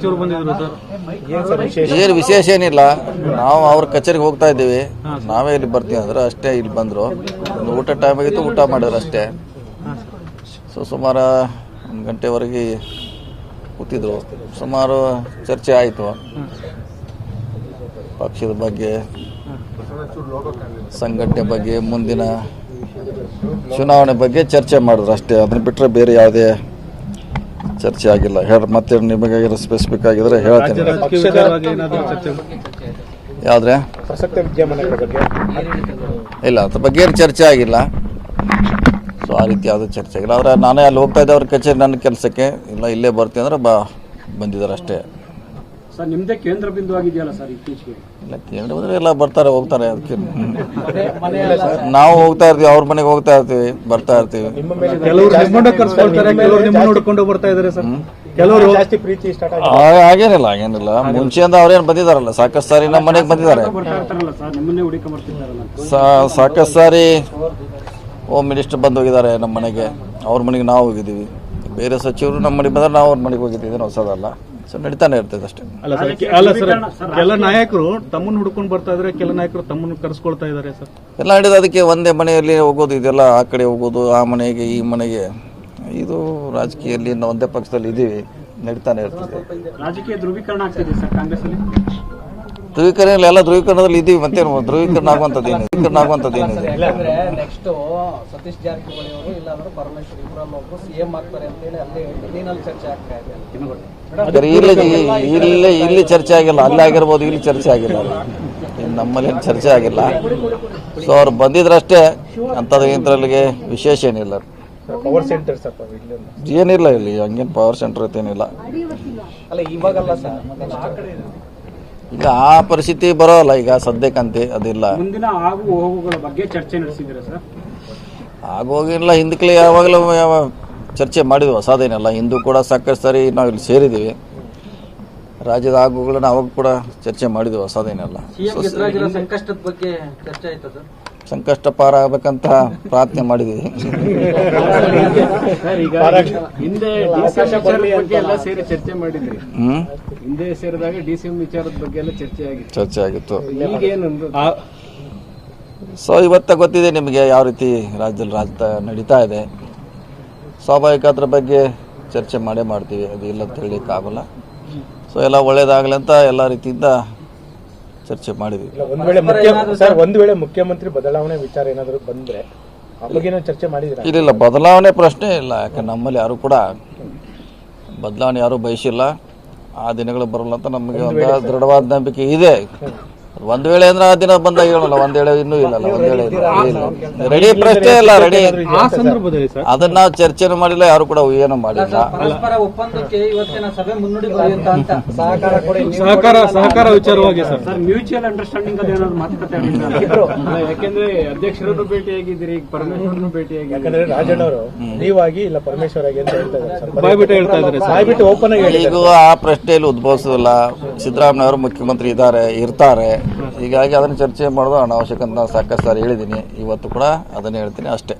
ಚೂರು ಬಂದಿದ್ರು ಸರ್. ಏನು ವಿಶೇಷ? ಏನಿಲ್ಲ. ನಾವು ಅವ್ರ ಕಚೇರಿಗೆ ಹೋಗ್ತಾ ಇದ್ದೀವಿ. ನಾವೇ ಇಲ್ಲಿ ಬರ್ತೀವಿ ಅಂದ್ರೆ ಅಷ್ಟೇ ಇಲ್ಲಿ ಬಂದರು. ಒಂದು ಊಟ ಟೈಮ್ ಆಗಿತ್ತು ಊಟ ಮಾಡಿದ್ರು ಅಷ್ಟೇ. ಸೊ ಸುಮಾರು ಒಂದು ಗಂಟೆವರೆಗೆ ಕೂತಿದ್ರು. ಸುಮಾರು ಚರ್ಚೆ ಆಯಿತು. ಪಕ್ಷದ ಬಗ್ಗೆ ಸಂಘಟನೆ ಬಗ್ಗೆ ಮುಂದಿನ ಚುನಾವಣೆ ಬಗ್ಗೆ ಚರ್ಚೆ ಮಾಡಿದ್ರು ಅಷ್ಟೇ. ಅದನ್ನ ಬಿಟ್ಟರೆ ಬೇರೆ ಯಾವುದೇ ಚರ್ಚೆ ಆಗಿಲ್ಲ. ಹೇಳಿ ಮತ್ತೆ ನಿಮಗೆ ಸ್ಪೆಸಿಫಿಕ್ ಆಗಿದ್ರೆ ಹೇಳ್ತೀನಿ. ಯಾವ್ದ್ರೆ? ಇಲ್ಲ ಅದ್ರ ಬಗ್ಗೆ ಏನು ಚರ್ಚೆ ಆಗಿಲ್ಲ. ಸೊ ಆ ರೀತಿ ಯಾವುದೂ ಚರ್ಚೆ ಆಗಿಲ್ಲ. ಆದರೆ ನಾನೇ ಅಲ್ಲಿ ಹೋಗ್ತಾ ಇದ್ದೆ ಅವ್ರ ಕಚೇರಿ ನನ್ನ ಕೆಲಸಕ್ಕೆ. ಇಲ್ಲ ಇಲ್ಲೇ ಬರ್ತೀನಿ ಅಂದ್ರೆ ಬಾ ಬಂದಿದ್ದಾರೆ ಅಷ್ಟೇ. ಸರ್ ನಿಮ್ದೇ ಕೇಂದ್ರ ಬಿಂದು ಆಗಿದೆಯಲ್ಲ ಸರ್ ಇತ್ತೀಚೆಗೆ? ಇಲ್ಲ ಕೇಂದ್ರ ಬಂದರೆ ಎಲ್ಲ ಬರ್ತಾರೆ ಹೋಗ್ತಾರೆ ಅದಕ್ಕೆ. ನಾವು ಹೋಗ್ತಾ ಇರ್ತೀವಿ ಅವ್ರ ಮನೆಗೆ ಹೋಗ್ತಾ ಇರ್ತೀವಿ ಬರ್ತಾ ಇರ್ತೀವಿ. ನಿಮ್ಮ ಮೇಲೆ ಕೆಲವರು ನಿಮ್ಮನ್ನ ಕರ್ಸ್ಕೊಳ್ತಾರೆ ಕೆಲವರು ನಿಮ್ಮನ್ನ ನೋಡ್ಕೊಂಡು ಬರ್ತಾ ಇದಾರೆ ಸರ್. ಕೆಲವರು ಜಾಸ್ತಿ ಪ್ರೀತಿ ಹಾಗೇನಿಲ್ಲ ಹಾಗೇನಿಲ್ಲ. ಮುಂಚೆಯಿಂದ ಅವ್ರೇನು ಬಂದಿದಾರಲ್ಲ ಸಾಕಷ್ಟು ಸಾರಿ ನಮ್ಮ ಮನೆಗೆ ಬಂದಿದ್ದಾರೆ. ಬರ್ತಾ ಇರ್ತಾರಲ್ಲ ಸರ್ ನಿಮ್ಮನ್ನೇ ಹುಡುಕ ಬರ್ತಿದ್ದಾರಲ್ಲ. ಸಾ- ಸಾಕಷ್ಟು ಸಾರಿ ಹೋಮ್ ಮಿನಿಸ್ಟರ್ ಬಂದು ಹೋಗಿದ್ದಾರೆ ನಮ್ಮ ಮನೆಗೆ. ಅವ್ರ ಮನೆಗೆ ನಾವು ಹೋಗಿದ್ದೀವಿ. ಬೇರೆ ಸಚಿವರು ನಮ್ಮ ಮನೆಗೆ ಬಂದ್ರೆ ನಾವು ಅವ್ರ ಮನೆಗೆ ಹೋಗಿದ್ದೀವಿ ಏನು ಹೊಸದಲ್ಲ. ಸೊ ನಡೀತಾನೆ ಇರ್ತದೆ ಅಷ್ಟೇ. ಅಲ್ಲ ಸರ್ ಕೆ- ಅಲ್ಲ ಸರ್ ಕೆಲ ನಾಯಕರು ತಮ್ಮನ್ನು ಹುಡ್ಕೊಂಡು ಬರ್ತಾ ಇದ್ರೆ ಕೆಲ ನಾಯಕರು ತಮ್ಮನ್ನು ಕರ್ಸ್ಕೊಳ್ತಾ ಇದ್ದಾರೆ ಸರ್. ಎಲ್ಲ ನಡೆದು ಅದಕ್ಕೆ ಒಂದೇ ಮನೆಯಲ್ಲಿ ಹೋಗೋದು ಇದೆಲ್ಲ ಆ ಕಡೆ ಹೋಗೋದು ಆ ಮನೆಗೆ ಈ ಮನೆಗೆ. ಇದು ರಾಜಕೀಯದಲ್ಲಿ ನಾವು ಒಂದೇ ಪಕ್ಷದಲ್ಲಿ ಇದ್ದೀವಿ ನಡೀತಾನೆ ಇರ್ತದೆ. ರಾಜಕೀಯ ಧ್ರುವೀಕರಣ ಆಗ್ತಿದೆ ಸರ್ ಕಾಂಗ್ರೆಸ್ ಅಲ್ಲಿ ಧ್ರುವೀಕರಣ ಎಲ್ಲ ಧ್ರುವೀಕರಣದಲ್ಲಿ ಇದ್ದೀವಿ ಮತ್ತೆ ಧ್ರುವೀಕರಣ ಆಗುವಂಥದ್ದು ಏನಿದೆ? ಧ್ರುವೀಕರಣ ಆಗುವಂಥದ್ದು ಏನಿದೆ? ಯಾಕಂದ್ರೆ ನೆಕ್ಸ್ಟ್ ಸತೀಶ್ ಜಾರಕಿಹೊಳಿ ಅವರು ಇಲ್ಲಾಂದ್ರೆ ಪರಮೇಶ್ವರ್ ಇಬ್ಬರನ್ನ ಒಬ್ರು ಸಿಎಂ ಆಗ್ತಾರೆ ಅಂತ ಹೇಳಿ ಅಲ್ಲೇ ನೀನಲ್ಲಿ ಚರ್ಚೆ ಆಗ್ತಾ ಇದೆ ಇಲ್ಲಿ ಇಲ್ಲಿ ಇಲ್ಲಿ ಚರ್ಚೆ ಆಗಿಲ್ಲ. ಅಲ್ಲಿ ಆಗಿರ್ಬೋದು ಇಲ್ಲಿ ಚರ್ಚೆ ಆಗಿಲ್ಲ. ನಮ್ಮಲ್ಲಿ ಏನು ಚರ್ಚೆ ಆಗಿಲ್ಲ. ಸೊ ಅವ್ರು ಬಂದಿದ್ರಷ್ಟೇ ಅಂಥದ್ದು ಇಂಥಲ್ಲಿಗೆ ವಿಶೇಷ ಏನಿಲ್ಲ. ಪವರ್ ಸೆಂಟರ್ ಏನಿಲ್ಲ ಇಲ್ಲಿ ಹಂಗೇನು ಪವರ್ ಸೆಂಟರ್ ಏನಿಲ್ಲ ಅಲ್ಲ ಇವಾಗಲ್ಲ ಸರ್. ಈಗ ಆ ಪರಿಸ್ಥಿತಿ ಬರೋಲ್ಲ. ಈಗ ಸದ್ಯಕ್ಕಂತೆ ಅದಿಲ್ಲ. ಮುಂದಿನ ಆಗು ಹೋಗುಗಳ ಬಗ್ಗೆ ಚರ್ಚೆ ನಡೆಸಿದ್ದೀರಾ ಸರ್? ಆಗೋಗಿಲ್ಲ ಹಿಂದಕ್ಕೆ ಯಾವಾಗಲೂ ಯಾವ ಚರ್ಚೆ ಮಾಡಿದ್ವಿ. ಹೊಸದೇನಲ್ಲ. ಹಿಂದೂ ಕೂಡ ಸಾಕಷ್ಟು ಸಾರಿ ನಾವು ಇಲ್ಲಿ ಸೇರಿದ್ದೀವಿ. ರಾಜ್ಯದ ಆಗುಗಳನ್ನ ಅವಾಗ ಕೂಡ ಚರ್ಚೆ ಮಾಡಿದ್ವಿ. ಹೊಸದೇನಲ್ಲ. ಸಂಕಷ್ಟದ ಬಗ್ಗೆ ಚರ್ಚೆ ಆಯ್ತಾ ಸರ್? ಸಂಕಷ್ಟ ಪಾರ ಆಗ್ಬೇಕಂತ ಪ್ರಾರ್ಥನೆ ಮಾಡಿದ್ವಿ ಚರ್ಚೆ ಮಾಡಿದ್ರಿ. ಹ್ಮ್? ಸೇರಿದಾಗ ಡಿಸಿಎಂ ವಿಚಾರದ ಬಗ್ಗೆ ಎಲ್ಲ ಚರ್ಚೆ ಆಗಿತ್ತು. ಚರ್ಚೆ ಆಗಿತ್ತು. ಈಗೇನೊಂದು? ಆ- ಸೊ ಇವತ್ತ ಗೊತ್ತಿದೆ ನಿಮಗೆ ಯಾವ ರೀತಿ ರಾಜ್ಯದಲ್ಲಿ ರಾಜ ನಡೀತಾ ಇದೆ. ಸ್ವಾಭಾವಿಕ ಅದ್ರ ಬಗ್ಗೆ ಚರ್ಚೆ ಮಾಡೇ ಮಾಡ್ತೀವಿ. ಅದು ಇಲ್ಲ ಅಂತ ಹೇಳಲಿಕ್ಕಾಗಲ್ಲ. ಸೊ ಎಲ್ಲ ಒಳ್ಳೇದಾಗಲಿ ಅಂತ ಎಲ್ಲ ರೀತಿಯಿಂದ ಚರ್ಚೆ ಮಾಡಿದ್ವಿ. ಇಲ್ಲ ಒಂದ್ ವೇಳೆ ಮುಖ್ಯ ಸರ್ ಒಂದ್ ವೇಳೆ ಮುಖ್ಯಮಂತ್ರಿ ಬದಲಾವಣೆ ವಿಚಾರ ಏನಾದ್ರು ಬಂದ್ರೆ ಆ ಬಗ್ಗೆ ಚರ್ಚೆ ಮಾಡಿದ್ರೆ? ಇಲ್ಲ ಬದಲಾವಣೆ ಪ್ರಶ್ನೆ ಇಲ್ಲ. ಯಾಕೆ ನಮ್ಮಲ್ಲಿ ಯಾರು ಕೂಡ ಬದಲಾವಣೆ ಯಾರು ಬಯಸಿಲ್ಲ. ಆ ದಿನಗಳು ಬರಲ್ಲ ಅಂತ ನಮಗೆ ಒಂದು ದೃಢವಾದ ನಂಬಿಕೆ ಇದೆ. ಒಂದ್ ವೇಳೆ ಅಂದ್ರೆ ಆ ದಿನ ಬಂದಾಗ ಹೇಳಲ್ಲ ಒಂದ್ ವೇಳೆ ಇನ್ನೂ ಇಲ್ಲಲ್ಲ ಒಂದ್ ವೇಳೆ ರೆಡಿ ಪ್ರಶ್ನೆ ಇಲ್ಲ ರೆಡಿ. ಆ ಸಂದರ್ಭದಲ್ಲಿ ಸರ್? ಅದನ್ನ ನಾವು ಚರ್ಚೆನೂ ಮಾಡಿಲ್ಲ ಯಾರು ಕೂಡ ಏನು ಮಾಡಿಲ್ಲ. ಪರಸ್ಪರ ಒಪ್ಪಂದಕ್ಕೆ ಇವತ್ತಿನ ಸಭೆ ಮುನ್ನುಡಿ ಬರೆಯುತ್ತ ಅಂತ ಸಹಕಾರ ಕೂಡ ಸಹಕಾರ ಸಹಕಾರ ವಿಚಾರವಾಗಿ ಸರ್. ಸರ್ ಮ್ಯೂಚುವಲ್ ಅಂಡರ್ಸ್ಟ್ಯಾಂಡಿಂಗ್ ಅದು ಏನಾದ್ರು ಮಾತುಕತೆ ಆಗಿಲ್ಲ ಯಾಕೆಂದ್ರೆ ಅಧ್ಯಕ್ಷರನ್ನು ಭೇಟಿಯಾಗಿದ್ದೀರಿ ಈಗ ಪರಮೇಶ್ವರನ್ನು ಭೇಟಿಯಾಗಿ ಯಾಕಂದ್ರೆ ರಾಜಣ್ಣವರು ನೀವಾಗಿ ಇಲ್ಲ ಪರಮೇಶ್ವರ ಆಗಿ ಅಂತ ಹೇಳ್ತಾ ಇದ್ದಾರೆ ಸರ್. ಬಾಯ್ಬಿಟ್ಟು ಹೇಳ್ತಾ ಇದಾರೆ ಸರ್. ಬಾಯ್ಬಿಟ್ಟು ಓಪನ್ ಆಗಿ ಹೇಳಿದ್ದಾರೆ ಈಗ ಆ ಪ್ರಶ್ನೆಯಲ್ಲಿ ಉದ್ಭವಿಸೋದಿಲ್ಲ. ಸಿದ್ದರಾಮಯ್ಯ ಅವರು ಮುಖ್ಯಮಂತ್ರಿ ಇದ್ದಾರೆ ಇರ್ತಾರೆ. ಹೀಗಾಗಿ ಅದನ್ನು ಚರ್ಚೆ ಮಾಡೋದು ಅನಾವಶ್ಯಕ ಅಂತ ಸಾಕಷ್ಟು ಸಾರಿ ಹೇಳಿದ್ದೀನಿ ಇವತ್ತು ಕೂಡ ಅದನ್ನು ಹೇಳ್ತೀನಿ ಅಷ್ಟೇ